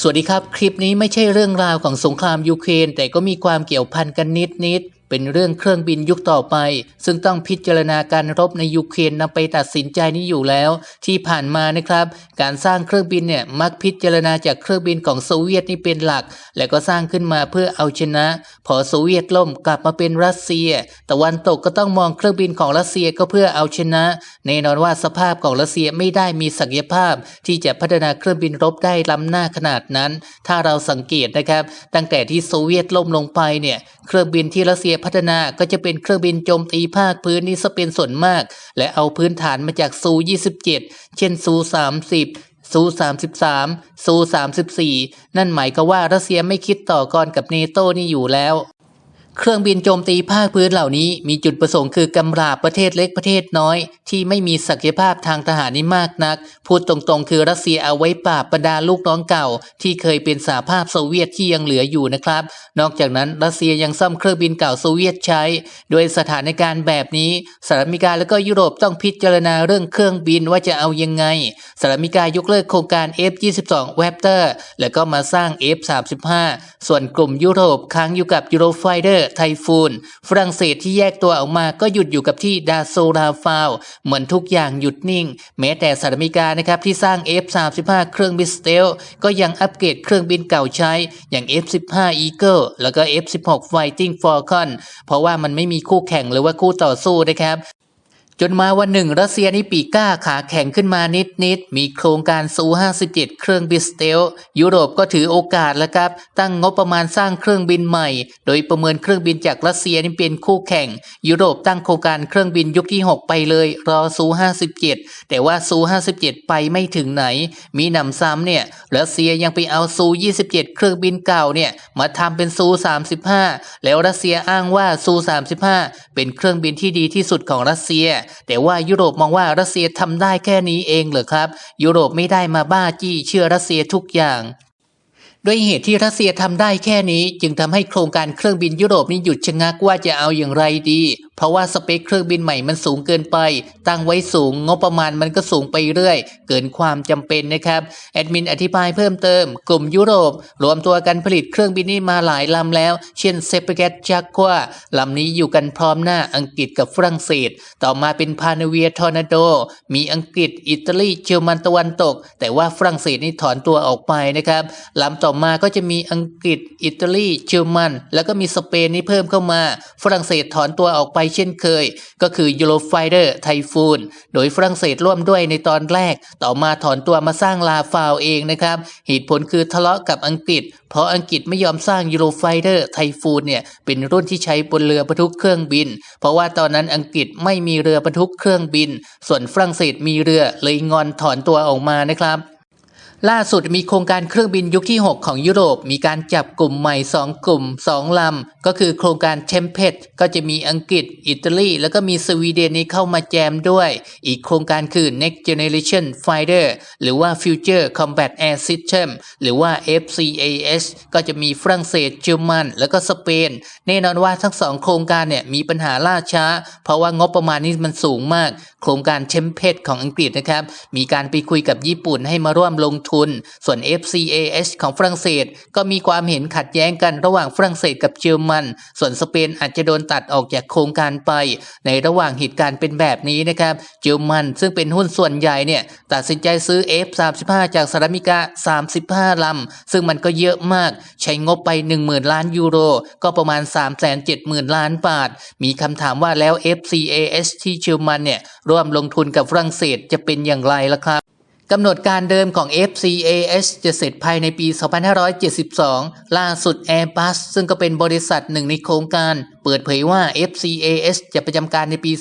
สวัสดีครับ คลิปนี้ไม่ใช่เรื่องราวของสงครามยูเครน แต่ก็มีความเกี่ยวพันกันนิดนิด เป็นเรื่องเครื่องบินยุคต่อไป ซึ่งต้องพิจารณาการรบในยูเครนนำไปตัดสินใจนี้อยู่แล้ว ที่ผ่านมานะครับ การสร้างเครื่องบินเนี่ยมักพิจารณาจากเครื่องบินของโซเวียตนี่เป็นหลัก และก็สร้างขึ้นมาเพื่อเอาชนะ พอโซเวียตล่มกลับมาเป็นรัสเซีย ตะวันตกก็ต้องมองเครื่องบินของรัสเซียก็เพื่อเอาชนะแน่นอนว่าสภาพของรัสเซียไม่ได้มีศักยภาพ ที่จะพัฒนาเครื่องบินรบได้ล้ำหน้าขนาดนั้น ถ้าเราสังเกตนะครับ ตั้งแต่ที่โซเวียตล่มลงไปเนี่ยเครื่องบินที่รัสเซียพัฒนาก็จะเป็นเครื่องบินโจมตีภาคพื้นนี้ซะเป็นส่วนมาก และเอาพื้นฐานมาจากซู 27 เช่นซู 30ซู33ซู34 นั่นหมายก็ว่ารัสเซียไม่คิดต่อกรกับเนโตนี่อยู่แล้ว เครื่องบินโจมตีภาคพื้นเหล่านี้มีจุดประสงค์คือกำราบประเทศเล็กประเทศน้อย ที่ไม่มีศักยภาพทางทหารนี่มากนัก พูดตรงๆ คือรัสเซียเอาไว้ปราบบรรดาลูกน้องเก่า ที่เคยเป็นสหภาพโซเวียตที่ยังเหลืออยู่นะครับ นอกจากนั้นรัสเซียยังซ่อมเครื่องบินเก่าโซเวียตใช้ โดยสถานการณ์แบบนี้สหรัฐอเมริกาและก็ยุโรปต้องพิจารณาเรื่องเครื่องบินว่าจะเอายังไงสหรัฐอเมริกายกเลิกโครงการ F22 Raptor แล้วก็มาสร้าง F35 ส่วนกลุ่มยุโรปค้างอยู่กับ Eurofighter ไไทฟูน ฝรั่งเศสที่แยกตัวออกมาก็หยุดอยู่กับที่ดาโซราฟาว เหมือนทุกอย่างหยุดนิ่ง แม้แต่สหรัฐอเมริกานะครับที่สร้าง F35 เครื่องบินสเตลก็ยังอัปเกรดเครื่องบินเก่าใช้อย่าง F15 Eagle แล้วก็ F16 Fighting Falcon เพราะว่ามันไม่มีคู่แข่งหรือว่าคู่ต่อสู้นะครับ จนมาวันหนึ่งรัสเซียนี่ปีก้าขาแข็งขึ้นมานิดนิดมีโครงการซู 57 เครื่องบินสเตลยุโรปก็ถือโอกาสแล้วครับ ตั้งงบประมาณสร้างเครื่องบินใหม่ โดยประเมินเครื่องบินจากรัสเซียนี่เป็นคู่แข่ง ยุโรปตั้งโครงการเครื่องบินยุคที่ 6 ไปเลย รอซู57 แต่ว่าซู57 ไปไม่ถึงไหน มีหนำซ้ำเนี่ยรัสเซียยังไปเอาซู27 เครื่องบินเก่าเนี่ยมาทำเป็นซู35 แล้วรัสเซียอ้างว่าซู35 เป็นเครื่องบินที่ดีที่สุดของรัสเซียแต่ว่ายุโรปมองว่ารัสเซียทำได้แค่นี้เองเหรอครับ ยุโรปไม่ได้มาบ้าจี้เชื่อรัสเซียทุกอย่างด้วยเหตุที่รัสเซียทำได้แค่นี้ จึงทำให้โครงการเครื่องบินยุโรปนี้หยุดชะงักว่าจะเอาอย่างไรดีเพราะว่าสเปคเครื่องบินใหม่มันสูงเกินไป ตั้งไว้สูงงบประมาณมันก็สูงไปเรื่อย เกินความจำเป็นนะครับ แอดมินอธิบายเพิ่มเติม กลุ่มยุโรป รวมตัวกันผลิตเครื่องบินนี้มาหลายลำแล้ว เช่นเซปเกตจากกัวลำนี้อยู่กันพร้อมหน้าอังกฤษกับฝรั่งเศส ต่อมาเป็นพานาเวียทอร์นาโด มีอังกฤษ อิตาลีเยอรมันตะวันตก แต่ว่าฝรั่งเศสนี่ถอนตัวออกไปนะครับลำต่อมาก็จะมีอังกฤษ อิตาลีเยอรมัน แล้วก็มีสเปนนี่เพิ่มเข้ามา ฝรั่งเศสถอนตัวออกไปเช่นเคย ก็คือยูโรไฟเดอร์ไทฟูนโดยฝรั่งเศสร่วมด้วยในตอนแรก ต่อมาถอนตัวมาสร้างลาฟาวเองนะครับเหตุผลคือทะเลาะกับอังกฤษ เพราะอังกฤษไม่ยอมสร้างยูโรไฟเดอร์ไทฟูนเนี่ยเป็นรุ่นที่ใช้บนเรือบรรทุกเครื่องบิน เพราะว่าตอนนั้นอังกฤษไม่มีเรือบรรทุกเครื่องบิน ส่วนฝรั่งเศสมีเรือเลยงอนถอนตัวออกมานะครับ ล่าสุดมีโครงการเครื่องบินยุคที่ 6 ของยุโรป มีการจับกลุ่มใหม่ 2 กลุ่ม 2 ลำ ก็คือโครงการเทมเพตก็จะมีอังกฤษ อิตาลี แล้วก็มีสวีเดนนี้เข้ามาแจมด้วย อีกโครงการคือ Next Generation Fighter หรือว่า Future Combat Air System หรือว่า FCAS ก็จะมีฝรั่งเศสเยอรมัน แล้วก็สเปน แน่นอนว่าทั้งสองโครงการเนี่ยมีปัญหาล่าช้า เพราะว่างบประมาณนี้มันสูงมาก โครงการเทมเพตของอังกฤษนะครับมีการไปคุยกับญี่ปุ่นให้มาร่วมลงทุนส่วน FCAS ของฝรั่งเศส ก็มีความเห็นขัดแย้งกันระหว่างฝรั่งเศสกับเยอรมัน ส่วนสเปนอาจจะโดนตัดออกจากโครงการไป ในระหว่างเหตุการณ์เป็นแบบนี้นะครับเยอรมันซึ่งเป็นหุ้นส่วนใหญ่เนี่ยตัดสินใจซื้อ F35 จากสหรัฐอเมริกา 35 ลำ ซึ่งมันก็เยอะมาก ใช้งบไป 10,000 ล้านยูโร ก็ประมาณ 370,000 ล้านบาท มีคำถามว่าแล้ว FCAS ที่เยอรมันเนี่ยร่วมลงทุนกับฝรั่งเศสจะเป็นอย่างไรล่ะครับ กำหนดการเดิมของ FCAS จะเสร็จภายในปี 2572 ล่าสุด Airbus ซึ่งก็เป็นบริษัทหนึ่งในโครงการ เปิดเผยว่า FCAS จะประจำการในปี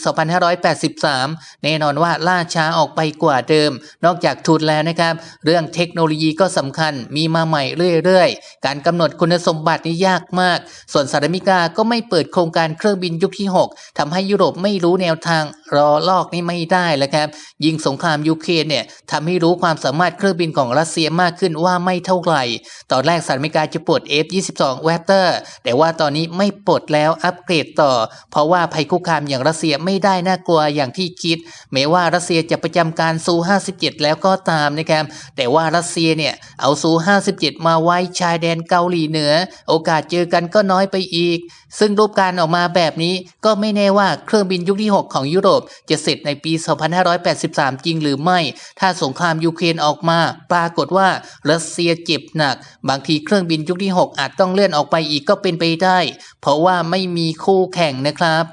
2583 แน่นอนว่าล่าช้าออกไปกว่าเดิม นอกจากทุนแล้วนะครับ เรื่องเทคโนโลยีก็สำคัญมีมาใหม่เรื่อยๆ การกำหนดคุณสมบัตินี่ยากมาก ส่วนสหรัฐอเมริกาก็ไม่เปิดโครงการเครื่องบินยุคที่ 6ทำให้ยุโรปไม่รู้แนวทางรอลอกนี่ไม่ได้แล้วครับ ยิงสงครามยูเครนเนี่ยทำให้รู้ความสามารถเครื่องบินของรัสเซียมากขึ้นว่าไม่เท่าไหร่ ตอนแรกสหรัฐอเมริกาจะปลด F-22 Raptor แต่ว่าตอนนี้ไม่ปลดแล้วอัปอัปเกรดต่อ เพราะว่าภัยคุกคามอย่างรัสเซียไม่ได้น่ากลัวอย่างที่คิดแม้ว่ารัสเซียจะประจำการซู 57 แล้วก็ตามนะครับแต่ว่ารัสเซียเนี่ยเอาซู 57 มาไว้ชายแดนเกาหลีเหนือ โอกาสเจอกันก็น้อยไปอีก ซึ่งรูปการออกมาแบบนี้ก็ไม่แน่ว่าเครื่องบินยุคที่ 6 ของยุโรปจะเสร็จในปี 2583 จริงหรือไม่ ถ้าสงครามยูเครนออกมา ปรากฏว่ารัสเซียเจ็บหนัก บางทีเครื่องบินยุคที่ 6 อาจต้องเลื่อนออกไปอีกก็เป็นไปได้ เพราะว่าไม่มีมีคู่แข่งนะครับ